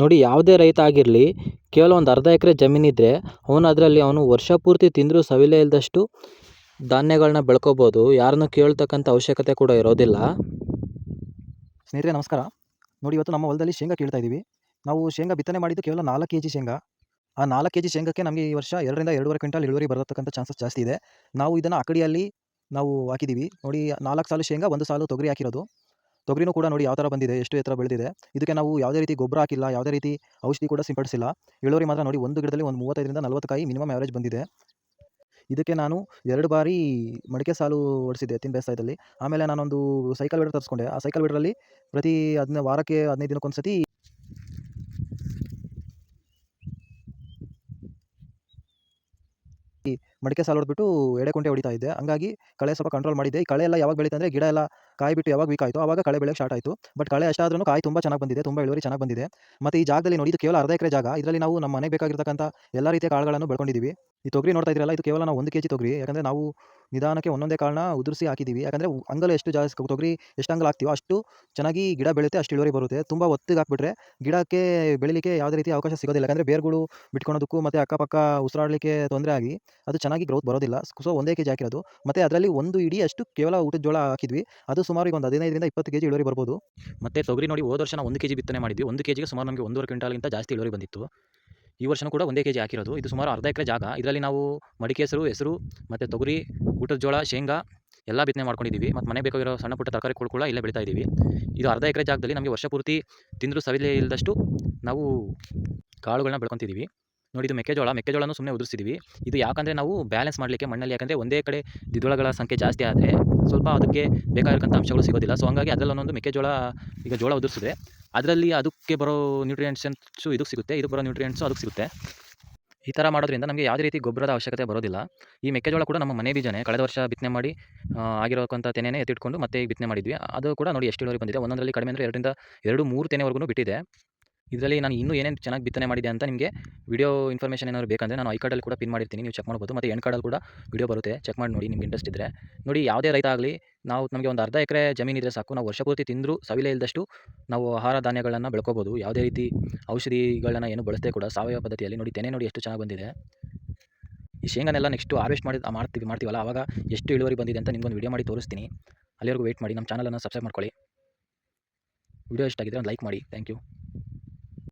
ನೋಡಿ, ಯಾವುದೇ ರೈತ ಆಗಿರಲಿ, ಕೇವಲ ಒಂದು ಅರ್ಧ ಎಕರೆ ಜಮೀನಿದ್ದರೆ ಅವನು ಅದರಲ್ಲಿ ಅವನು ವರ್ಷ ಪೂರ್ತಿ ತಿಂದರೂ ಸವಿಲೇ ಇಲ್ಲದಷ್ಟು ಧಾನ್ಯಗಳನ್ನ ಬೆಳ್ಕೋಬೋದು. ಯಾರನ್ನು ಕೇಳ್ತಕ್ಕಂಥ ಅವಶ್ಯಕತೆ ಕೂಡ ಇರೋದಿಲ್ಲ. ಸ್ನೇಹಿತರೆ, ನಮಸ್ಕಾರ. ನೋಡಿ, ಇವತ್ತು ನಮ್ಮ ಹೊಲದಲ್ಲಿ ಶೇಂಗಾ ಕೇಳ್ತಾ ಇದ್ದೀವಿ. ನಾವು ಶೇಂಗಾ ಬಿತ್ತನೆ ಮಾಡಿದ್ದು ಕೇವಲ ನಾಲ್ಕು ಕೆ ಜಿ ಶೇಂಗಾ. ಆ ನಾಲ್ಕು ಕೆ ಜಿ ಶೇಂಗಕ್ಕೆ ನಮಗೆ ಈ ವರ್ಷ ಎರಡರಿಂದ ಎರಡೂವರೆ ಕ್ವಿಂಟಲ್ ಇಳುವರಿ ಬರತಕ್ಕಂಥ ಚಾನ್ಸಸ್ ಜಾಸ್ತಿ ಇದೆ. ನಾವು ಇದನ್ನು ಅಕಡಿಯಲ್ಲಿ ನಾವು ಹಾಕಿದ್ದೀವಿ. ನೋಡಿ, ನಾಲ್ಕು ಸಾಲು ಶೇಂಗಾ, ಒಂದು ಸಾಲು ತೊಗರಿ ಹಾಕಿರೋದು. ತೊಗರಿನೂ ಕೂಡ ನೋಡಿ ಯಾವ ಥರ ಬಂದಿದೆ, ಎಷ್ಟು ಎತ್ತರ ಬೆಳೆದಿದೆ. ಇದಕ್ಕೆ ನಾವು ಯಾವುದೇ ರೀತಿ ಗೊಬ್ಬರ ಹಾಕಿಲ್ಲ, ಯಾವುದೇ ರೀತಿ ಔಷಧಿ ಕೂಡ ಸಿಂಪಡಿಸಿಲ್ಲ. ಇಳುವರಿ ಮಾತ್ರ ನೋಡಿ ಒಂದು ಗಿಡದಲ್ಲಿ ಒಂದು ಮೂವತ್ತೈದರಿಂದ ನಲವತ್ತು ಕಾಯಿ ಮಿನಿಮಮ್ ಆವರೇಜ್ ಬಂದಿದೆ. ಇದಕ್ಕೆ ನಾನು ಎರಡು ಬಾರಿ ಮಡಿಕೆ ಸಾಲು ಓಡಿಸಿದ್ದೆ ಎತ್ತಿನ ಬೇಸಾಯದಲ್ಲಿ ಆಮೇಲೆ ನಾನೊಂದು ಸೈಕಲ್ ವೀಡರ್ ತರಿಸ್ಕೊಂಡೆ. ಆ ಸೈಕಲ್ ವೀಡರಲ್ಲಿ ಪ್ರತಿ ಅದನ್ನ ವಾರಕ್ಕೆ ಹದಿನೈದು ದಿನಕ್ಕೊಂದ್ಸತಿ ಈ ಮಡಿಕೆ ಸಾಲು ಹೊಡೆದ್ಬಿಟ್ಟು ಎಡೆ ಕುಂಟೆ ಹೊಡಿತಾ ಇದ್ದೆ. ಹಂಗಾಗಿ ಕಳೆ ಸ್ವಲ್ಪ ಕಂಟ್ರೋಲ್ ಮಾಡಿದ್ದೆ. ಕಳೆ ಎಲ್ಲ ಯಾವಾಗ ಬೆಳೀತಂದರೆ ಗಿಡ ಎಲ್ಲ ಕಾಯಿ ಬಿಟ್ಟು ಯಾವಾಗ ವೀಕ್ ಆಯಿತು ಆವಾಗ ಕಳೆ ಬೆಳೆಯೋಕ್ಕೆ ಸ್ಟಾರ್ಟ್ ಆಯಿತು. ಬಟ್ ಕಳೆ ಅಷ್ಟಾದ್ರೂ ಕಾಯಿ ತುಂಬ ಚೆನ್ನಾಗಿ ಬಂದಿದೆ, ತುಂಬ ಇಳುವರಿ ಚೆನ್ನಾಗಿ ಬಂದಿದೆ. ಮತ್ತು ಈ ಜಾಗದಲ್ಲಿ ನೋಡಿ ಇದು ಕೇವಲ ಅರ್ಧ ಎಕರೆ ಜಾಗ. ಇದರಲ್ಲಿ ನಾವು ನಮ್ಮ ಮನೆಗೆ ಬೇಕಾಗಿರ್ತಕ್ಕಂಥ ಎಲ್ಲ ರೀತಿಯ ಕಾಳುಗಳನ್ನು ಬೆಳ್ಕೊಂಡಿದ್ದೀವಿ ಈ ತೊಗರಿ ನೋಡ್ತಾ ಇದ್ರಲ್ಲ ಇದು ಕೇವಲ ನಾವು ಒಂದು ಕೆ ಜಿ ತೊಗರಿ. ಯಾಕಂದರೆ ನಾವು ನಿಧಾನಕ್ಕೆ ಒಂದೊಂದೇ ಕಾಳನ್ನ ಉದುರಿಸಿ ಹಾಕಿದ್ದೀವಿ ಯಾಕಂದರೆ ಅಂಗಲ ಎಷ್ಟು ಜಾಸ್ತಿ ತೊಗರಿ ಎಷ್ಟು ಅಂಗಲ ಹಾಕ್ತೀವೋ ಅಷ್ಟು ಚೆನ್ನಾಗಿ ಗಿಡ ಬೆಳೆಯುತ್ತೆ, ಅಷ್ಟು ಇಳುವರಿ ಬರುತ್ತೆ. ತುಂಬ ಒತ್ತಿಗೆ ಹಾಕ್ಬಿಟ್ರೆ ಗಿಡಕ್ಕೆ ಬೆಳಿಲಿಕ್ಕೆ ಯಾವುದೇ ರೀತಿ ಅವಕಾಶ ಸಿಗೋದಿಲ್ಲ. ಯಾಕಂದರೆ ಬೇರುಗಳು ಬಿಟ್ಕೊಳೋದಕ್ಕೂ ಮತ್ತು ಅಕ್ಕಪಕ್ಕ ಉಸಿರಾಡಲಿಕ್ಕೆ ತೊಂದರೆ ಆಗಿ ಅದು ಗ್ರೋತ್ ಬರೋದಿಲ್ಲ. ಸೊ ಒಂದೇ ಕೆ ಜಿ ಹಾಕಿರೋದು. ಮತ್ತು ಅದರಲ್ಲಿ ಒಂದು ಇಡೀ ಅಷ್ಟು ಕೇವಲ ಊಟದ ಜೋಳ ಹಾಕಿದ್ವಿ. ಅದು ಸುಮಾರು ಈಗ ಒಂದು ಹದಿನೈದರಿಂದ ಇಪ್ಪತ್ತು ಕೆ ಜಿ ಇಳುವರಿ ಬರ್ಬೋದು. ಮತ್ತು ತೊಗರಿ ನೋಡಿ, ಹೋದ ವರ್ಷ ನಾವು ಒಂದು ಕೆ ಜಿ ಬಿತ್ತನೆ ಮಾಡಿದ್ವಿ. ಒಂದು ಕೆ ಜಿಗೆ ಸುಮಾರು ನಮಗೆ ಒಂದೂವರೆ ಕ್ವಿಂಟಾಲ್ಗಿಂತ ಜಾಸ್ತಿ ಇಳುವರಿ ಬಂದಿತ್ತು. ಈ ವರ್ಷನೂ ಕೂಡ ಒಂದೇ ಕೆ ಜಿ ಹಾಕಿರೋದು. ಇದು ಸುಮಾರು ಅರ್ಧ ಎಕರೆ ಜಾಗ. ಇದರಲ್ಲಿ ನಾವು ಮಡಿಕೆ ಹೆಸರು ಹೆಸರು ಮತ್ತು ತೊಗರಿ, ಊಟದ ಜೋಳ, ಶೇಂಗಾ ಎಲ್ಲ ಬಿತ್ತನೆ ಮಾಡ್ಕೊಂಡಿದ್ದೀವಿ. ಮತ್ತು ಮನೆ ಬೇಕಾಗಿರೋ ಸಣ್ಣ ಪುಟ್ಟ ತರಕಾರಿ ಕೂಡ ಇಲ್ಲೇ ಬೆಳೀತಾ ಇದ್ದೀವಿ ಇದು ಅರ್ಧ ಎಕರೆ ಜಾಗದಲ್ಲಿ ನಮಗೆ ವರ್ಷ ಪೂರ್ತಿ ತಿಂದರೂ ಸವಿಲೇ ಇಲ್ಲದಷ್ಟು ನಾವು ಕಾಳುಗಳನ್ನ ಬೆಳ್ಕೊತಿದ್ದೀವಿ ನೋಡಿ ಇದು ಮೆಕ್ಕೆಜೋಳ. ಮೆಕ್ಕೆಜೋಳನೂ ಸುಮ್ಮನೆ ಉದುರಿಸಿದ್ದೀವಿ ಇದು ಯಾಕಂದರೆ ನಾವು ಬ್ಯಾಲೆನ್ಸ್ ಮಾಡಲಿಕ್ಕೆ ಮಣ್ಣಲ್ಲಿ, ಯಾಕಂದರೆ ಒಂದೇ ಕಡೆ ದ್ವಿದಳಗಳ ಸಂಖ್ಯೆ ಜಾಸ್ತಿ ಆದರೆ ಸ್ವಲ್ಪ ಅದಕ್ಕೆ ಬೇಕಾಗಿರ್ತಕ್ಕಂಥ ಅಂಶಗಳು ಸಿಗೋದಿಲ್ಲ. ಸೊ ಹಂಗಾಗಿ ಅದರಲ್ಲೊಂದು ಮೆಕ್ಕೆಜೋಳ, ಈಗ ಜೋಳ ಉದುರಿಸಿದೆ ಅದರಲ್ಲಿ ಅದಕ್ಕೆ ಬರೋ ನ್ಯೂಟ್ರಿಯೆಂಟ್ಸು ಇದಕ್ಕೆ ಸಿಗುತ್ತೆ. ಇದು ಬರೋ ನ್ಯೂಟ್ರಿಯೆಂಟ್ಸು ಅದಕ್ಕೆ ಸಿಗುತ್ತೆ. ಈ ಥರ ಮಾಡೋದ್ರಿಂದ ನಮಗೆ ಯಾವುದೇ ರೀತಿ ಗೊಬ್ಬರದ ಅವಶ್ಯಕತೆ ಬರೋದಿಲ್ಲ. ಈ ಮೆಕ್ಕೆಜೋಳ ಕೂಡ ನಮ್ಮ ಮನೆ ಬೀಜನೇ. ಕಳೆದ ವರ್ಷ ಬಿತ್ತನೆ ಮಾಡಿ ಆಗಿರೋಕ್ಕಂಥ ತೆನೆನೇ ಎತ್ತಿಟ್ಕೊಂಡು ಮತ್ತೆ ಬಿತ್ತನೆ ಮಾಡಿದ್ವಿ. ಅದು ಕೂಡ ನೋಡಿ ಎಷ್ಟು ಇಳುವರಿ ಬಂದಿದೆ. ಒಂದೊಂದರಲ್ಲಿ ಕಡಿಮೆ ಅಂದರೆ ಎರಡರಿಂದ, ಎರಡು ಮೂರು ತೆನೆವರೆಗೂ ಬಿಟ್ಟಿದೆ. ಇದರಲ್ಲಿ ನಾನು ಇನ್ನೂ ಏನೇನು ಚೆನ್ನಾಗಿ ಬಿತ್ತನೆ ಮಾಡಿದೆ ಅಂತ ನಿಮಗೆ ವಿಡಿಯೋ ಇನ್ಫಾರ್ಮೇಷನ್ ಏನಾದ್ರು ಬೇಕಂದರೆ ನಾನು ಐ ಕಾರ್ಡಲ್ಲಿ ಕೂಡ ಪಿನ್ ಮಾಡಿರ್ತೀನಿ, ನೀವು ಚೆಕ್ ಮಾಡ್ಬೋದು. ಮತ್ತು ಎನ್ ಕಾರ್ಡಲ್ಲಿ ಕೂಡ ವಿಡಿಯೋ ಬರುತ್ತೆ ಚೆಕ್ ಮಾಡಿ ನೋಡಿ ನಿಮ್ಗೆ ಇಂಟ್ರೆಸ್ಟ್ ಇದ್ದರೆ ನೋಡಿ, ಯಾವುದೇ ರೈತ ಆಗಲಿ, ನಾವು ನಮಗೆ ಒಂದು ಅರ್ಧ ಎಕರೆ ಜಮೀನಿದ್ರೆ ಸಾಕು, ನಾವು ವರ್ಷ ಪೂರ್ತಿ ತಿಂದರೂ ಸವಿಲೇ ಇಲ್ಲದಷ್ಟು ನಾವು ಆಹಾರ ಧಾನ್ಯಗಳನ್ನು ಬೆಳ್ಕೋಬೋದು. ಯಾವುದೇ ರೀತಿ ಔಷಧಿಗಳನ್ನು ಏನು ಬಳಸದೆ ಕೂಡ ಸಾವಯವ ಪದ್ಧತಿಯಲ್ಲಿ ನೋಡಿ, ತೆನೆ ನೋಡಿ ಎಷ್ಟು ಚೆನ್ನಾಗಿ ಬಂದಿದೆ. ಈ ಶೇಂಗನೆಲ್ಲ ನೆಕ್ಸ್ಟು ಹಾರ್ವೆಸ್ಟ್ ಮಾಡಿ ಮಾಡ್ತೀವಿ, ಮಾಡ್ತೀವಲ್ಲ ಆವಾಗ ಎಷ್ಟು ಇಳುವರಿ ಬಂದಿದೆ ಅಂತ ನಿಮ್ಗೊಂದು ವಿಡಿಯೋ ಮಾಡಿ ತೋರಿಸ್ತೀನಿ. ಅಲ್ಲಿವರೆಗೂ ವೇಟ್ ಮಾಡಿ ನಮ್ಮ ಚಾನಲನ್ನು ಸಬ್ಸ್ಕ್ರೈಬ್ ಮಾಡ್ಕೊಳ್ಳಿ. ವಿಡಿಯೋ ಇಷ್ಟ ಆಗಿದ್ರೆ ಒಂದು ಲೈಕ್ ಮಾಡಿ ಥ್ಯಾಂಕ್ ಯು